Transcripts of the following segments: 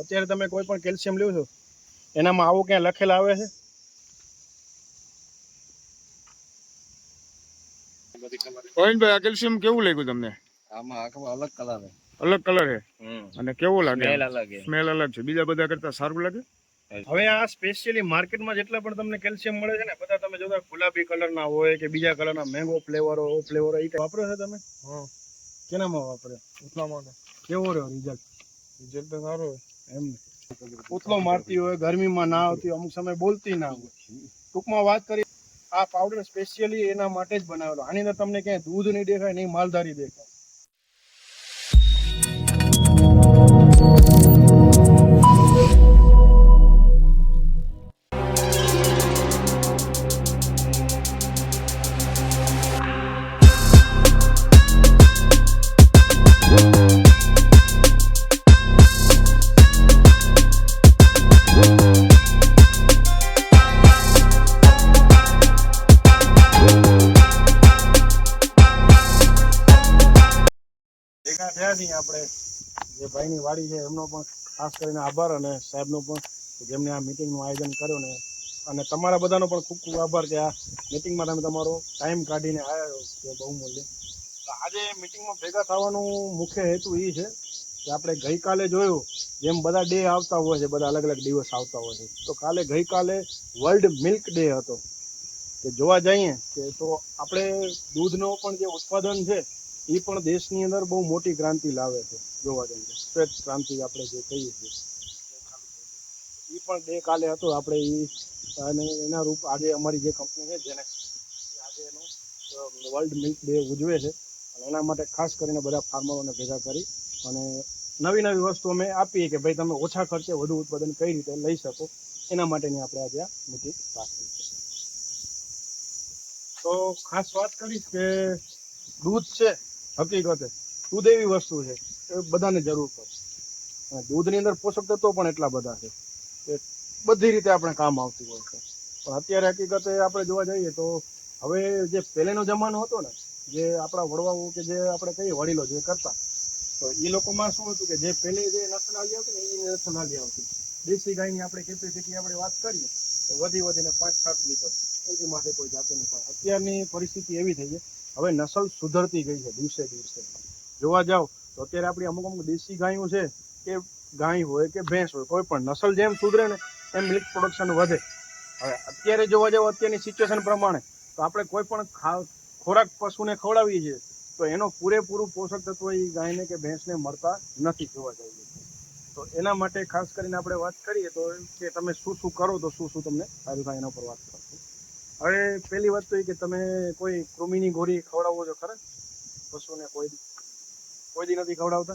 અત્યારે તમે કોઈ પણ કેલ્શિયમ લ્યો છો એનામાં આવું ક્યાં લખેલ આવે છે? આ કેલ્શિયમ કેવું લાગ્યું તમને? આમાં આખો અલગ કલર છે. અલગ કલર છે? અને કેવું લાગે? સ્મેલ અલગ છે. સ્મેલ અલગ છે. બીજા બધા કરતા સારું લાગે? હવે આ સ્પેશિયલી માર્કેટમાં જેટલા પણ તમને કેલ્શિયમ મળે છે ને બધા તમે જોતા ગુલાબી કલરના હોય કે બીજા કલરના મેંગો ફ્લેવરો ઓ ફ્લેવરો એ વાપરો છો તમે? કેનામાં વાપરે ઉતલામાં કેવો રહ્યો રિઝલ્ટ રિઝલ્ટ તો સારું એમ. પૂતલો મારતી હોય, ગરમીમાં ના આવતી અમુક સમય બોલતી ના હોય. ટૂંકમાં વાત કરી આ પાવડર સ્પેશિયલી એના માટે જ બનાવેલો. આની અંદર તમને ક્યાંય દૂધ નહીં દેખાય, નહીં, માલધારી દેખાય. થયા નહીં આપણે જે ભાઈની વાડી છે, એમનો પણ ખાસ કરીને આભાર અને સાહેબનો પણ જેમને આ મિટિંગનું આયોજન કર્યું ને. અને તમારા બધાનો પણ ખૂબ ખૂબ આભાર કે આ મિટિંગમાં તમે તમારો ટાઈમ કાઢીને આવ્યા છો બહુ મૂલ્ય. આજે મિટિંગમાં ભેગા થવાનું મુખ્ય હેતુ એ છે કે આપણે ગઈકાલે જોયું, જેમ બધા ડે આવતા હોય છે, બધા અલગ અલગ દિવસ આવતા હોય છે. તો કાલે ગઈકાલે વર્લ્ડ મિલ્ક ડે હતો. કે જોવા જઈએ કે તો આપણે દૂધનો પણ જે ઉત્પાદન છે એ પણ દેશની અંદર બહુ મોટી ક્રાંતિ લાવે છે, જોવા જઈએ શ્વેત ક્રાંતિ આપણે જે કહીએ છીએ. એ પણ ડે કાલે હતો, આપણે એ અને એના રૂપ આજે અમારી જે કંપની છે, જેને આજે એનો વર્લ્ડ મિલ્ક ડે ઉજવે છે, અને એના માટે ખાસ કરીને બધા ફાર્મરોને ભેગા કરી, અને નવી નવી વસ્તુ અમે આપીએ કે ભાઈ તમે ઓછા ખર્ચે વધુ ઉત્પાદન કઈ રીતે લઈ શકો, એના માટેની આપણે આજે આ મિટિંગ રાખી તો ખાસ વાત કરીશ કે દૂધ છે હકીકતે દૂધ એવી વસ્તુ છે એ બધાને જરૂર પડે અને દૂધની અંદર પોષક તત્વો પણ એટલા બધા છે કે બધી રીતે આપણે કામ આવતું હોય છે. પણ અત્યારે હકીકતે આપણે જોવા જઈએ તો હવે જે પહેલેનો જમાનો હતો ને, જે આપણા વડવાઓ કે જે આપણે કહીએ વડીલો જે કરતા, તો એ લોકોમાં શું હતું કે જે પહેલે જે નસલ આવી આવતી ને એ નસલ આવી આવતી. દેશી ગાયની આપણે કેપેસિટી આપણે વાત કરીએ, તો વધી વધીને પાંચ સાત લીટર. એની માટે કોઈ જાતે નહીં પણ અત્યારની પરિસ્થિતિ એવી થઈ છે હવે નસલ સુધરતી ગઈ છે દિવસે દિવસે. જોવા જાવ તો અત્યારે આપણી અમુક અમુક દેશી ગાયો છે કે ગાય હોય કે ભેંસ હોય, કોઈ પણ નસલ જેમ સુધરે ને એમ મિલ્ક પ્રોડક્શન વધે. હવે અત્યારે જોવા જાવ અત્યારની સિચ્યુએશન પ્રમાણે, તો આપણે કોઈ પણ ખોરાક પશુને ખવડાવીએ છીએ, તો એનો પૂરેપૂરું પોષક તત્વ એ ગાયને કે ભેંસને મળતા નથી જોવા જઈએ તો એના માટે ખાસ કરીને આપણે વાત કરીએ તો કે તમે શું શું કરો તો શું શું તમને સારું થાય એના પર વાત હવે પહેલી વાત તો એ કે તમે કોઈ કૃમિની ગોળી ખવડાવો છો ખરા? પશુને કોઈ? કોઈ દી નથી ખવડાવતા?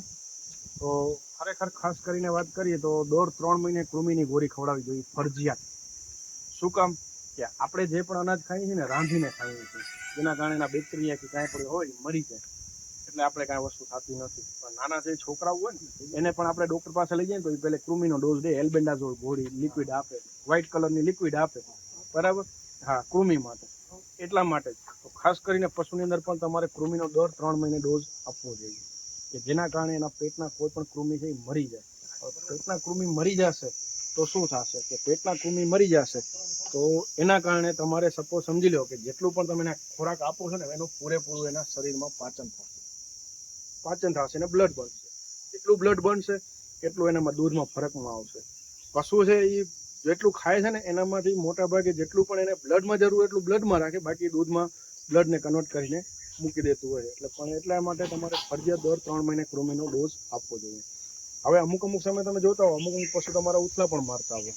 તો ખરેખર ખાસ કરીને વાત કરીએ તો દોઢ ત્રણ મહિને કૃમિની ગોળી ખવડાવવી જોઈએ, ફરજિયાત. શું કામ? કે આપણે જે પણ અનાજ ખાઈએ છીએ ને, રાંધીને ખાઈએ છીએ. જેના કારણે એના બેક્ટેરિયા કે કાંઈ પણ હોય, મરી જાય. એટલે આપણે કાંઈ વસ્તુ થતી નથી. પણ નાના જે છોકરાઓ હોય ને, એને પણ આપણે ડૉક્ટર પાસે લઈ જઈએ તો એ પહેલે કૃમિનો ડોઝ દે. એલ્બેન્ડાઝોલ ગોળી લિક્વિડ આપે. વ્હાઇટ કલરની લિક્વિડ આપે. બરાબર? હા, કૃમિ માટે. એટલા માટે ખાસ કરીને પશુની અંદર પણ તમારે કૃમિનો દર ત્રણ મહિને ડોઝ આપવો જોઈએ. કે જેના કારણે એના પેટના કોઈ પણ કૃમિ છે એ મરી જાય. પેટના કૃમિ મરી જશે તો શું થશે? કે પેટના કૃમિ મરી જશે તો એના કારણે તમારે સપોઝ સમજી લો કે જેટલું પણ તમે એને ખોરાક આપો છો ને, એનું પૂરેપૂરું એના શરીરમાં પાચન થશે. પાચન થશે અને બ્લડ બનશે. જેટલું બ્લડ બનશે, એટલું એનામાં દૂધમાં ફરકમાં આવશે. પશુ છે એ જેટલું ખાય છે ને એનામાંથી મોટા ભાગે જેટલું પણ એને બ્લડમાં જરૂર એટલું બ્લડમાં રાખે, બાકી દૂધમાં બ્લડને કન્વર્ટ કરીને મૂકી દેતું હોય. એટલે પણ એટલા માટે તમારે ફરજિયાત દર ત્રણ મહિને ક્રોમીનો ડોઝ આપવો જોઈએ. હવે અમુક અમુક સમય તમે જોતા હો, અમુક અમુક પશુ તમારા ઉથલા પણ મારતા હોય.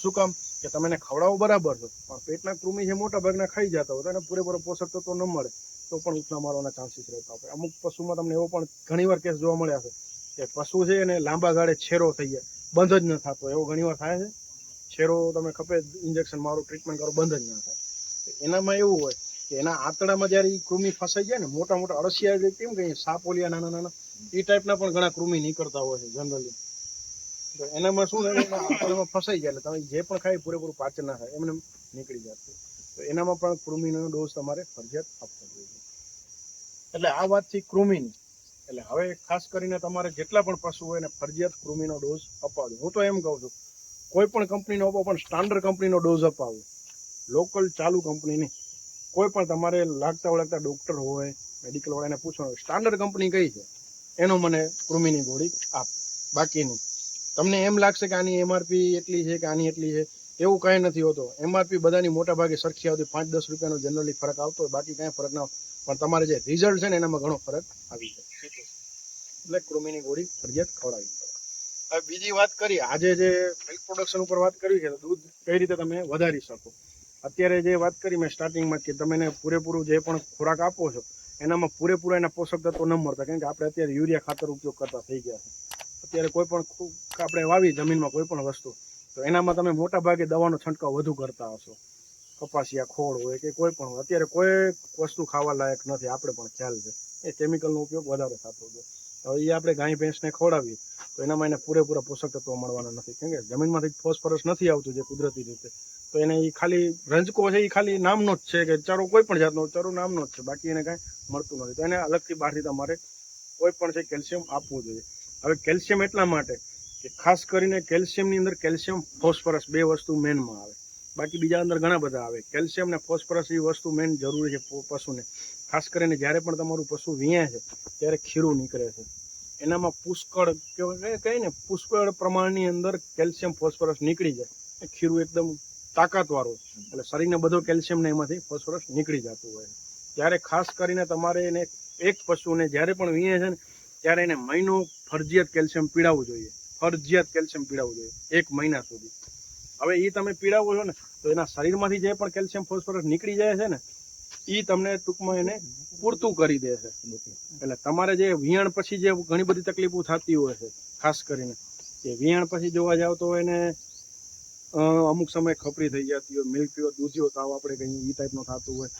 શું કામ? કે તમે એને ખવડાવો બરાબર છે, પણ પેટના કૃમિ છે મોટા ભાગના ખાઈ જતા હોય તો એને પૂરેપૂરો પોષક તત્વો ન મળે, તો પણ ઉથલા મારવાના ચાન્સીસ રહેતા હોય. અમુક પશુમાં તમને એવો પણ ઘણીવાર કેસ જોવા મળ્યા છે કે પશુ છે એને લાંબા ગાળે છેરો થઈ જાય, બંધ જ ન થતો એવો ઘણીવાર થાય છે. છેરો તમે ખપે ઇન્જેક્શન મારો ટ્રીટમેન્ટ કરો, બંધ જ ના થાય. એનામાં એવું હોય કે એના આંતડામાં જ્યારે એ કૃમિ ફસાઈ જાય ને, મોટા મોટા અળસિયા કેમ કહીએ સાપોલિયા નાના નાના એ ટાઈપના પણ ઘણા કૃમિ નીકળતા હોય છે જનરલી તો એનામાં શું એના ફસાઈ જાય એટલે તમે જે પણ ખાય પૂરેપૂરું પાચન ના થાય, એમને નીકળી જતું તો એનામાં પણ કૃમિનો ડોઝ તમારે ફરજિયાત આપવો જોઈએ. એટલે આ વાત થઈ કૃમિની, એટલે હવે ખાસ કરીને તમારે જેટલા પણ પશુ હોય એને ફરજિયાત કૃમિનો ડોઝ અપાવજો હું તો એમ કહું છું કોઈ પણ કંપનીનો આપો, પણ સ્ટાન્ડર્ડ કંપનીનો ડોઝ અપાવો. લોકલ ચાલુ કંપનીની કોઈ પણ તમારે લાગતા ઓળખતા ડૉક્ટર હોય મેડિકલવાળાને પૂછવાનું સ્ટાન્ડર્ડ કંપની કઈ છે? એનો મને કૃમિની ગોળી આપ. બાકીની. તમને એમ લાગશે કે આની એમઆરપી એટલી છે કે આની એટલી છે? એવું કાંઈ નથી હોતો. એમઆરપી બધાની મોટા ભાગે સરખી આવતી પાંચ દસ રૂપિયાનો જનરલી ફરક આવતો હોય, બાકી કાંઈ ફરક ના. પણ તમારે જે રિઝલ્ટ છે ને એનામાં ઘણો ફરક આવી જાય. એટલે કૃમિની ગોળી ફરજિયાત હવે બીજી વાત કરી આજે જે મિલ્ક પ્રોડક્શન ઉપર વાત કરી છે, તો દૂધ કઈ રીતે તમે વધારી શકો? અત્યારે જે વાત કરી મેં સ્ટાર્ટિંગમાં કે તમે એને પૂરેપૂરું જે પણ ખોરાક આપો છો, એનામાં પૂરેપૂરા એના પોષક તત્વો ન મળતા, કેમ કે આપણે અત્યારે યુરિયા ખાતર ઉપયોગ કરતા થઈ ગયા છે. અત્યારે કોઈ પણ આપણે વાવી જમીનમાં કોઈ પણ વસ્તુ, તો એનામાં તમે મોટા ભાગે દવાનો છંટકાવ વધુ કરતા હશો. કપાસિયા, ખોળ હોય કે કોઈ પણ અત્યારે કોઈ વસ્તુ ખાવા લાયક નથી, આપણે પણ ખ્યાલ છે. એ કેમિકલનો ઉપયોગ વધારે થતો છે હવે એ આપણે ગાય ભેંસને ખવડાવીએ, તો એનામાં એને પૂરેપૂરા પોષક તત્વો મળવાના નથી. કેમ કે જમીનમાંથી ફોસ્ફરસ નથી આવતું જે કુદરતી રીતે. તો એને એ ખાલી રંજકો છે એ ખાલી નામનો જ છે કે ચારો કોઈ પણ જાતનો, ચારો નામનો જ છે. બાકી એને કાંઈ મળતું નથી. તો એને અલગથી બહારથી તમારે કોઈ પણ છે કેલ્શિયમ આપવું જોઈએ. હવે કેલ્શિયમ એટલા માટે કે ખાસ કરીને કેલ્શિયમની અંદર કેલ્શિયમ, ફોસ્ફરસ બે વસ્તુ મેનમાં આવે. બાકી બીજા અંદર ઘણા બધા આવે. કેલ્શિયમ ને ફોસ્ફરસ એ વસ્તુ મેન જરૂરી છે પશુને. ખાસ કરીને જ્યારે પણ તમારું પશુ વીણે છે, ત્યારે ખીરું નીકળે છે. એનામાં પુષ્કળ કહે ને, પુષ્કળ પ્રમાણની અંદર કેલ્શિયમ ફોસ્ફરસ નીકળી જાય. એ ખીરું એકદમ તાકાતવાળું એટલે શરીરને બધો કેલ્શિયમ ને એમાંથી ફોસ્ફરસ નીકળી જતું હોય ત્યારે ખાસ કરીને તમારે એને એક પશુને જ્યારે પણ વીણે છે ને, ત્યારે એને મહિનો ફરજિયાત કેલ્શિયમ પીડાવવું જોઈએ. ફરજિયાત કેલ્શિયમ પીડાવવું જોઈએ, એક મહિના સુધી. હવે એ તમે પીડાવો છો ને, તો એના શરીરમાંથી જે પણ કેલ્શિયમ ફોસ્ફરસ નીકળી જાય છે ને એ તમને ટૂંકમાં એને પૂરતું કરી દે એટલે તમારે જે વિયાણ પછી જે ઘણી બધી તકલીફો થતી હોય છે, ખાસ કરીને કે વિયાણ પછી જોવા જાવ તો એને અમુક સમય ખપરી થઈ જતી હોય મિલ્ક પીવો દૂધિયો તાવ આપણે કહીએ એ ટાઈપનો થતું હોય,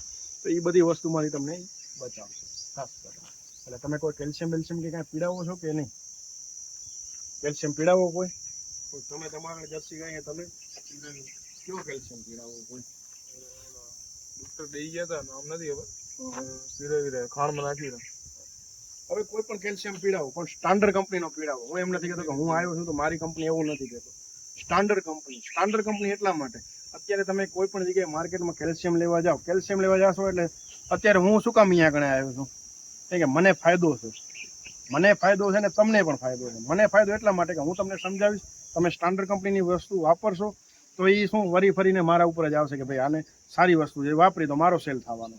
તો એ બધી વસ્તુમાંથી તમને બચાવશે, ખાસ કરીને. એટલે તમે કોઈ કેલ્શિયમ બેલ્શિયમ કે કાંઈ પીડાવો છો કે નહીં? કેલ્શિયમ પીડાવો કોઈ? તમે તમારા જર્સી ગાય તમે કયો કેલ્શિયમ પીડાવો કોઈ? ડોક્ટર દઈ ગયા હતા, નામ નથી ખબર. ધીરે ધીરે ખાણમાં નાખી હવે કોઈ પણ કેલ્શિયમ પીડાવો પણ સ્ટાન્ડર્ડ કંપનીનો પીડાવો. હું એમ નથી કહેતો કે હું આવ્યો છું તો મારી કંપની એવું નથી કહેતો. સ્ટાન્ડર્ડ કંપની સ્ટાન્ડર્ડ કંપની એટલા માટે. અત્યારે તમે કોઈ પણ જગ્યાએ માર્કેટમાં કેલ્શિયમ લેવા જાઓ, કેલ્શિયમ લેવા જાશો એટલે અત્યારે હું શું કામ અહીંયા આગળ આવ્યો છું? કે મને ફાયદો છે. મને ફાયદો છે ને તમને પણ ફાયદો છે. મને ફાયદો એટલા માટે કે હું તમને સમજાવીશ, તમે સ્ટાન્ડર્ડ કંપનીની વસ્તુ વાપરશો તો એ શું વરી ફરીને મારા ઉપર જ આવશે કે ભાઈ આને સારી વસ્તુ છે, વાપરી તો મારો સેલ થવાનો.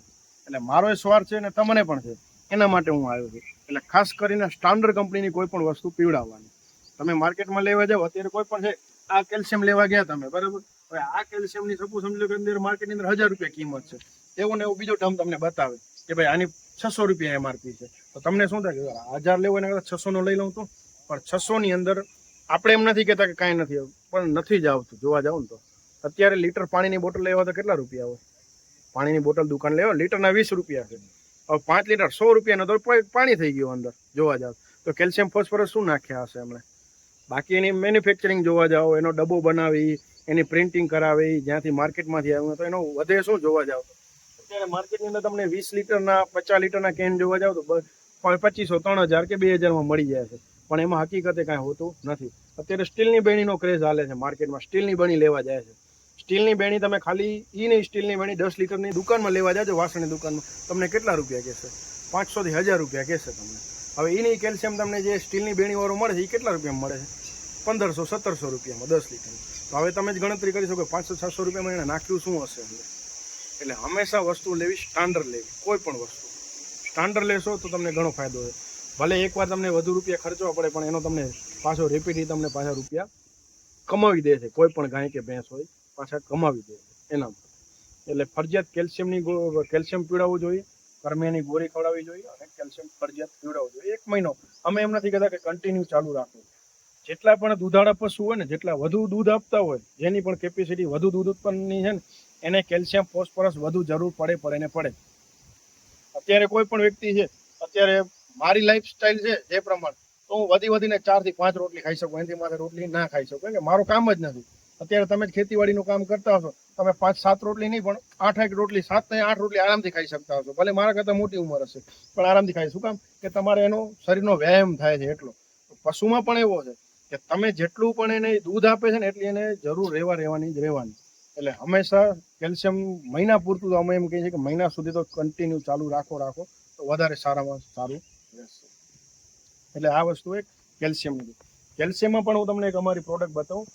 એટલે મારો એ સ્વાર્થ છે ને તમને પણ છે. એના માટે હું આવ્યો છું. એટલે ખાસ કરીને સ્ટાન્ડર્ડ કંપનીની કોઈ પણ વસ્તુ પીવડાવવાની. તમે માર્કેટમાં લેવા જાઓ, અત્યારે કોઈ પણ છે, આ કેલ્શિયમ લેવા ગયા તમે, બરાબર? હવે આ કેલ્શિયમની સપોઝ સમજો કે અંદર માર્કેટની અંદર હજાર રૂપિયા કિંમત છે. એવું ને એવું બીજો ટર્મ તમને બતાવે કે ભાઈ આની છસો રૂપિયા એમઆરપી છે. તો તમને શું થાય કે હજાર લેવો એના કરતાં છસો નો લઈ લઉં તો? પણ છસો ની અંદર આપણે એમ નથી કહેતા કે કાંઈ નથી પણ નથી જ આવતું. જોવા જાવ ને તો. અત્યારે લીટર પાણીની બોટલ લેવા તો કેટલા રૂપિયા હોય? પાણીની બોટલ દુકાન લેવા, લીટરના વીસ રૂપિયા છે. હવે પાંચ લીટર, સો રૂપિયાનો તો પાણી થઈ ગયું અંદર, જોવા જાવ. તો કેલ્શિયમ, ફોસ્ફરસ શું નાખ્યા હશે એમણે? બાકી એની મેન્યુફેક્ચરિંગ જોવા જાઓ, એનો ડબ્બો બનાવી, એની પ્રિન્ટિંગ કરાવી, જ્યાંથી માર્કેટમાંથી આવ્યું તો એનો વધે શું જોવા જાવ અત્યારે માર્કેટની અંદર તમને વીસ લીટરના, પચાસ લીટરના કેન જોવા જાવ તો પચીસો, ત્રણ હજાર કે બે હજારમાં મળી જાય છે. પણ એમાં હકીકતે કાંઈ હોતું નથી. અત્યારે સ્ટીલની બેણીનો ક્રેઝ હાલે છે માર્કેટમાં. સ્ટીલની બેણી લેવા જાય છે. સ્ટીલની બેણી તમે ખાલી એ નહીં, સ્ટીલની બેણી દસ લીટરની દુકાનમાં લેવા જાજો, વાસણની દુકાનમાં. તમને કેટલા રૂપિયા કહેશે? પાંચસોથી હજાર રૂપિયા કહેશે તમને. હવે એની કેલ્શિયમ તમને જે સ્ટીલની બેણીવાળો મળે છે એ કેટલા રૂપિયામાં મળે છે? પંદરસો, સત્તરસો રૂપિયામાં, દસ લીટરની. તો હવે તમે જ ગણતરી કરી શકો પાંચસો, છસો રૂપિયામાં એને નાખ્યું શું હશે એટલે હંમેશા વસ્તુ લેવી સ્ટાન્ડર્ડ લેવી, કોઈ પણ વસ્તુ. સ્ટાન્ડર્ડ લેશો તો તમને ઘણો ફાયદો છે ભલે એકવાર તમને વધુ રૂપિયા ખર્ચવા પડે, પણ એનો તમને પાછો રિપીટ તમને પાછા રૂપિયા કમાવી દે છે, કોઈ પણ ગાય કે ભેંસ હોય, પાછા કમાવી દે છે, એના એટલે ફરજિયાત કેલ્શિયમની કેલ્શિયમ પીવડાવવું જોઈએ, કરમિયાની ગોળી ખવડાવવી જોઈએ અને કેલ્શિયમ ફરજિયાત પીવડાવવું જોઈએ. એક મહિનો અમે એમ નથી કહેતા કે કન્ટિન્યુ ચાલુ રાખવું. જેટલા પણ દૂધાળા પશુ હોય ને, જેટલા વધુ દૂધ આપતા હોય, જેની પણ કેપેસિટી વધુ દૂધ ઉત્પન્નની છે ને, એને કેલ્શિયમ, ફોસ્ફરસ વધુ જરૂર પડે પડે ને પડે. અત્યારે કોઈ પણ વ્યક્તિ છે, અત્યારે મારી લાઈફ સ્ટાઈલ છે જે પ્રમાણે. તો હું વધી વધીને ચારથી પાંચ રોટલી ખાઈ શકું. એનાથી મારે રોટલી ના ખાઈ શકું. કે મારું કામ જ નથી. અત્યારે તમે જ ખેતીવાડીનું કામ કરતા હશો, તમે પાંચ સાત રોટલી નહીં, પણ આઠ એક રોટલી, સાત ને આઠ રોટલી આરામથી ખાઈ શકતા હશો. ભલે મારા કરતાં મોટી ઉંમર હશે, પણ આરામથી ખાઈ શું કામ કે તમારે એનો શરીરનો વ્યાયામ થાય છે એટલો. પશુમાં પણ એવો છે કે તમે જેટલું પણ એને દૂધ આપે છે ને એટલી એને જરૂર રહેવા રહેવાની જ રહેવાની. એટલે હંમેશા કેલ્શિયમ મહિના પૂરતું તો અમે એમ કહીએ છીએ કે મહિના સુધી તો કન્ટિન્યુ ચાલુ રાખો રાખો. તો વધારે સારામાં સારું એટલે આ વસ્તુ એક કેલ્શિયમની કેલ્શિયમમાં પણ હું તમને એક અમારી પ્રોડક્ટ બતાવું.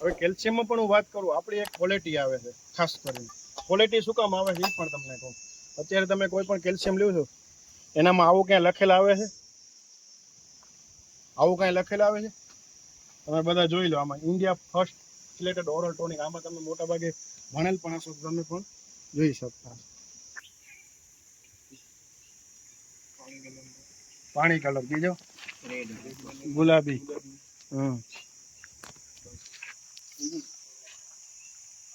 હવે કેલ્શિયમમાં પણ હું વાત કરું, આપણી એક ક્વોલિટી આવે છે, ખાસ કરીને. ક્વોલિટી શું કામ આવે છે એ પણ તમને કહું. અત્યારે તમે કોઈ પણ કેલ્શિયમ લ્યો છો, એનામાં આવું ક્યાંય લખેલ આવે છે? આવું કાંઈ લખેલ આવે છે? તમે બધા જોઈ લો આમાં India first selected oral tonic આમાં તમે મોટા ભાગે ભણેલ પણ હશો તમે પણ જોઈ શકતા પાણી કલર બીજો? ગુલાબી. હમ.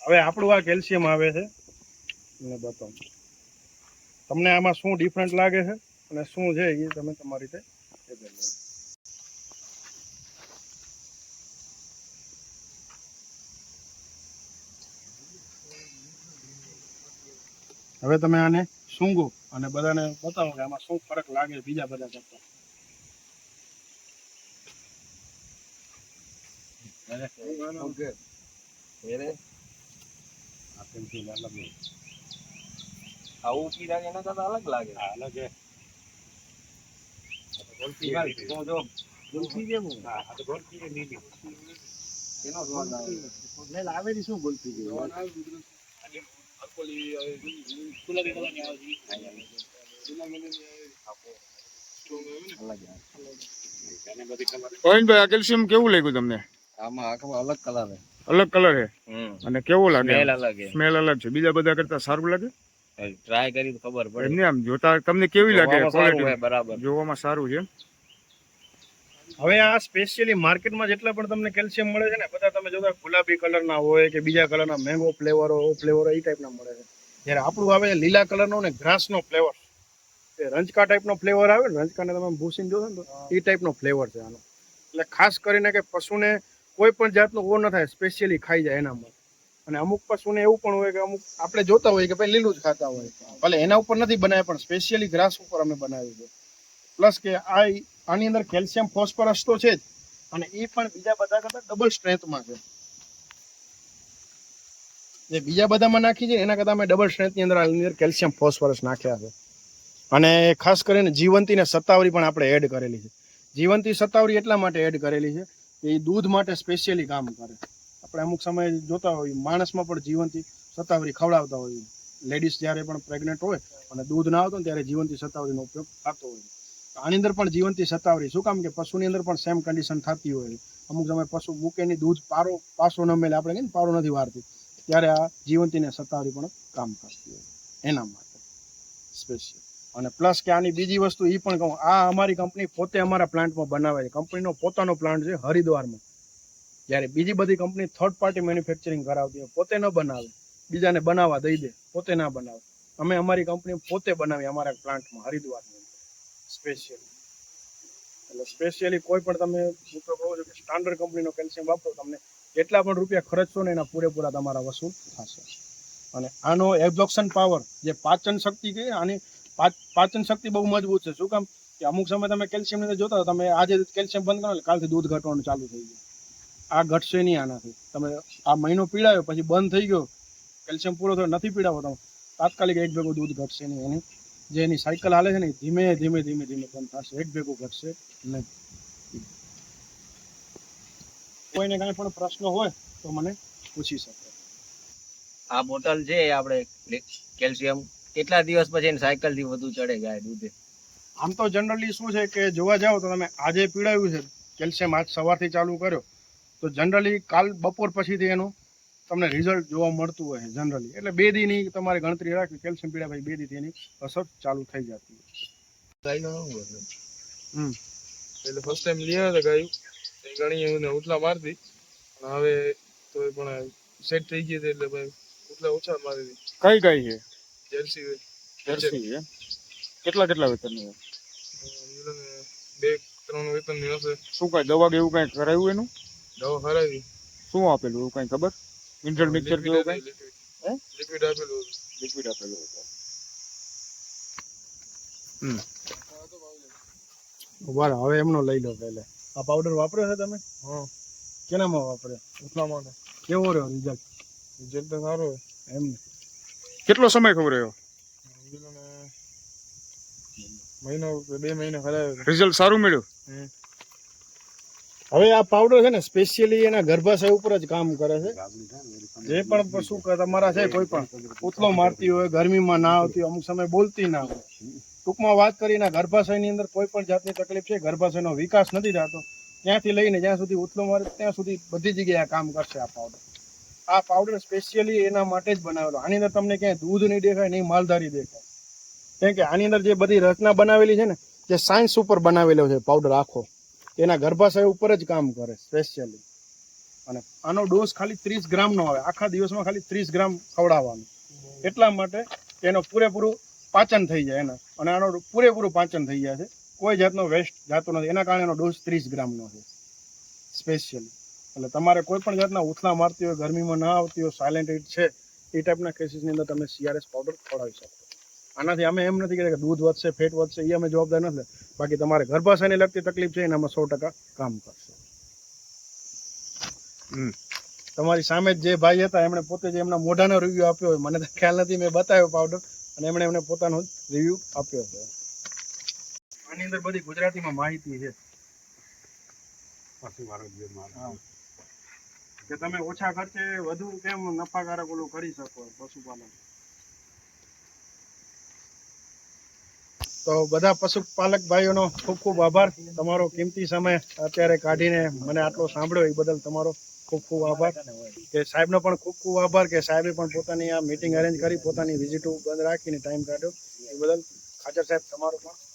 હવે આપણું આ કેલ્શિયમ આવે છે. મને બતાવું. તમને આમાં શું ડિફરન્ટ લાગે છે અને શું છે એ તમે તમારી રીતે એ કરી લો. હવે તમે આને સૂંઘો અને બધાને બતાવો કે આમાં શું ફરક લાગે બીજા બધા કરતા. આવું પીરા એના કરતા અલગ લાગે અલગ એનો સ્વાદ આવે? શું બોલતી ગઈ અકોલી આવે અલગ આવે. આ કેલ્શિયમ કેવું લાગ્યું તમને? આમાં અલગ કલર અલગ કલર છે? અને કેવું લાગે સ્મેલ અલગ છે. બીજા બધા કરતા સારું લાગે? ટ્રાય કરી તો ખબર પડે. એમને આમ? જોતા તમને કેવી લાગે? બરાબર. જોવામાં સારું છે હવે આ સ્પેશિયલી માર્કેટમાં જેટલા પણ તમને કેલ્શિયમ મળે છે ને બધા તમે જોતા ગુલાબી કલરના હોય કે બીજા કલરના મેંગો ફ્લેવરો ફ્લેવરો એ ટાઈપના મળે છે. જ્યારે આપણું આવે છે લીલા કલરનો ને ગ્રાસનો ફ્લેવર એ રંજકા ટાઈપનો ફ્લેવર આવે ને રંજકાને તમે ભૂસીને જોશો ને તો એ ટાઈપનો ફ્લેવર છે આનો. એટલે ખાસ કરીને કે પશુને કોઈ પણ જાતનો ઓ ન થાય સ્પેશિયલી ખાઈ જાય એનામાં અને અમુક પશુને એવું પણ હોય કે અમુક આપણે જોતા હોય કે ભાઈ લીલું જ ખાતા હોય. ભલે એના ઉપર નથી બનાવ્યા પણ સ્પેશિયલી ગ્રાસ ઉપર અમે બનાવ્યું છે પ્લસ કે આ આની અંદર કેલ્શિયમ, ફોસ્ફરસ તો છે જ. અને એ પણ બીજા બધા કરતાં ડબલ સ્ટ્રેન્થમાં છે. જે બીજા બધામાં નાખી છે, એના કરતાં અમે ડબલ સ્ટ્રેન્થની અંદર આની અંદર કેલ્શિયમ, ફોસ્ફરસ નાખ્યા છે. અને ખાસ કરીને જીવંતી ને સત્તાવરી પણ આપણે એડ કરેલી છે. જીવંતી સત્તાવરી એટલા માટે એડ કરેલી છે કે એ દૂધ માટે સ્પેશિયલી કામ કરે. આપણે અમુક સમયે જોતા હોઈએ, માણસમાં પણ જીવંતી સત્તાવરી ખવડાવતા હોઈએ. લેડીઝ જ્યારે પણ પ્રેગ્નન્ટ હોય અને દૂધ ના આવતું ત્યારે જીવંતી સત્તાવરીનો ઉપયોગ થતો હોય. આની અંદર પણ જીવનથી સતાવરી. શું કામ કે પશુની અંદર પણ સેમ કન્ડિશન થતી હોય. અમુક સમય પશુ મૂકેની દૂધ પારો, પાસો ન મેલે. આપણે કહીએ પારો નથી વારતી ત્યારે આ જીવંતીને સતાવરી પણ કામ કરતી હોય. એના માટે સ્પેશિયલ અને પ્લસ કે આની બીજી વસ્તુ એ પણ કહું, આ અમારી કંપની પોતે અમારા પ્લાન્ટમાં બનાવે છે. કંપનીનો પોતાનો પ્લાન્ટ છે હરિદ્વારમાં. જ્યારે બીજી બધી કંપની થર્ડ પાર્ટી મેન્યુફેક્ચરિંગ કરાવતી હોય, પોતે ન બનાવે. બીજાને બનાવવા દઈ દે, પોતે ના બનાવે. અમે અમારી કંપની પોતે બનાવી અમારા પ્લાન્ટમાં હરિદ્વારમાં. સ્પેશિયલ એટલે સ્પેશિયલી કોઈ પણ તમે, હું તો કહું છું કે સ્ટાન્ડર્ડ કંપનીનો કેલ્શિયમ વાપરો તમને, જેટલા પણ રૂપિયા ખર્ચશો ને એના પૂરેપૂરા તમારા વસૂલ થશે. અને આનો એબ્ઝોર્પ્શન પાવર જે પાચન શક્તિ કે આની પાચન શક્તિ બહુ મજબૂત છે. શું કામ? કે અમુક સમય તમે કેલ્શિયમની જોતા તમે આજે કેલ્શિયમ બંધ કરો કાલથી દૂધ ઘટવાનું ચાલુ થઈ ગયું. આ ઘટશે નહીં આનાથી. તમે આ મહિનો પીડાયો, પછી બંધ થઈ ગયો કેલ્શિયમ પૂરો થયો, નથી પીડાવો તમે, તાત્કાલિક એક ભેગું દૂધ ઘટશે નહીં એની. જે એની સાયકલ હાલે છે ને ધીમે ધીમે ધીમે ધીમે બંધ થશે. એક ભેગું કરશે નહીં કોઈને કાંઈ પણ પ્રશ્ન હોય તો મને પૂછી શકે. આ બોટલ છે આપણે કેલ્શિયમ કેટલા દિવસ પછી એની સાયકલથી વધુ ચડે ગાય દૂધે? આમ તો જનરલી શું છે કે જોવા જાઓ તો તમે આજે પીડાવ્યું છે કેલ્શિયમ આજ સવારથી ચાલુ કર્યો. તો જનરલી કાલ બપોર પછીથી એનું તમને રિઝલ્ટ જોવા મળતું હોય જનરલી એટલે બે દીની તમારે ગણતરી રાખવી કેલ્શિયમ પીડા ભાઈ બે દીથી એની અસર ચાલુ થઈ જતી હોય. હમ. એટલે ફર્સ્ટ ટાઈમ લઈ આવ્યા ગાયું. એ ઘણી એને ઉટલા મારતી. પણ હવે તો પણ સેટ થઈ ગઈ એટલે ભાઈ ઉટલા ઓછા મારી હતી કઈ ગાય છે? જર્સી જર્સી છે કેટલા કેટલા વેતનની હોય? બે ત્રણ વેતનની હશે. શું કઈ દવા કે એવું કઈ કરાયું એનું? દવા ખરાવી શું આપેલું એવું કઈ ખબર? મિનરલ મિક્સર કે કઈ? હે? લિક્વિડ આપેલું. લિક્વિડ આપેલું હતું બરાબર હવે એમનો લઈ લો પહેલે. આ પાવડર વાપર્યો છે તમે? હા. કેનામાં વાપર્યો? એટલા માટે. કેવો રહ્યો રિઝલ્ટ રિઝલ્ટ તો સારો એમ કેટલો સમય ખબર રહ્યો? મહિનો બે મહિના ખરાવ્યો રિઝલ્ટ સારું મળ્યું? હવે આ પાવડર છે ને સ્પેશિયલી એના ગર્ભાશય ઉપર જ કામ કરે છે. જે પણ પશુ તમારા છે, કોઈ પણ ઉથલો મારતી હોય, ગરમીમાં ના આવતી અમુક સમય બોલતી ના હોય. ટૂંકમાં વાત કરીને ગર્ભાશયની અંદર કોઈ પણ જાતની તકલીફ છે, ગર્ભાશયનો વિકાસ નથી થતો. ત્યાંથી લઈને જ્યાં સુધી ઉથલો મારે, ત્યાં સુધી બધી જગ્યાએ કામ કરશે આ પાવડર આ પાવડર સ્પેશિયલી એના માટે જ બનાવેલો. આની અંદર તમને ક્યાંય દૂધ નહીં દેખાય, નહીં માલધારી દેખાય. કેમ કે આની અંદર જે બધી રચના બનાવેલી છે ને, જે સાયન્સ ઉપર બનાવેલો છે પાવડર આખો. એના ગર્ભાશય ઉપર જ કામ કરે સ્પેશિયલી અને આનો ડોઝ ખાલી ત્રીસ ગ્રામનો આવે. આખા દિવસમાં ખાલી ત્રીસ ગ્રામ ખવડાવવાનું. એટલા માટે એનો પૂરેપૂરું પાચન થઈ જાય એના. અને આનો પૂરેપૂરું પાચન થઈ જાય છે. કોઈ જાતનો વેસ્ટ જાતો નથી. એના કારણે એનો ડોઝ ત્રીસ ગ્રામનો છે. સ્પેશિયલી એટલે તમારે કોઈ પણ જાતના ઉથલા મારતી હોય, ગરમીમાં ના આવતી હોય સાયલેન્ટ હિટ છે, એ ટાઈપના કેસીસની અંદર તમે સીઆરએસ પાવડર ખવડાવી શકો. આનાથી અમે એમ નથી કહેતા કે દૂધ વધશે ફેટ વધશે એ અમે જવાબદાર નથી. બાકી તમારે ગર્ભાશયને લગતી તકલીફ છે એનામાં સો ટકા કામ કરશે. તમારી સામે જે ભાઈ હતા એમણે પોતે જે એમના મોઢાનો રિવ્યુ આપ્યો હોય. મને તો ખ્યાલ નથી મેં બતાવ્યો પાવડર અને એમણે એમને પોતાનો રિવ્યૂ આપ્યો છે આની અંદર બધી ગુજરાતીમાં માહિતી છે. કે તમે ઓછા ખર્ચે વધુ કેમ નફાકારક ઓલું કરી શકો પશુપાલન? તો બધા પશુપાલક ભાઈઓનો ખૂબ ખૂબ આભાર. તમારો કિંમતી સમય અત્યારે કાઢીને મને આટલો સાંભળ્યો, એ બદલ તમારો ખૂબ ખૂબ આભાર. કે સાહેબનો પણ ખૂબ ખૂબ આભાર કે સાહેબે પણ પોતાની આ મીટિંગ અરેન્જ કરી, પોતાની વિઝિટો બંધ રાખીને ટાઈમ કાઢ્યો. એ બદલ ખાચર સાહેબ, તમારો પણ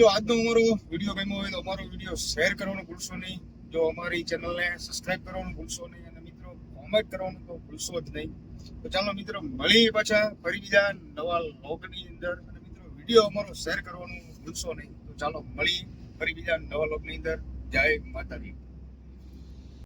જો આજનો અમારો વીડિયો ગમ્યો હોય તો અમારો વીડિયો શેર કરવાનું ભૂલશો નહીં. જો અમારી ચેનલને સબસ્ક્રાઇબ કરવાનું ભૂલશો નહીં અને મિત્રો કોમેન્ટ કરવાનું તો ભૂલશો જ નહીં. તો ચાલો મિત્રો, મળીએ પાછા ફરી બીજા નવા લોકની અંદર. અને મિત્રો, વીડિયો અમારો શેર કરવાનું ભૂલશો નહીં. તો ચાલો મળી ફરી બીજા નવા લોકની અંદર. જય માતાજી.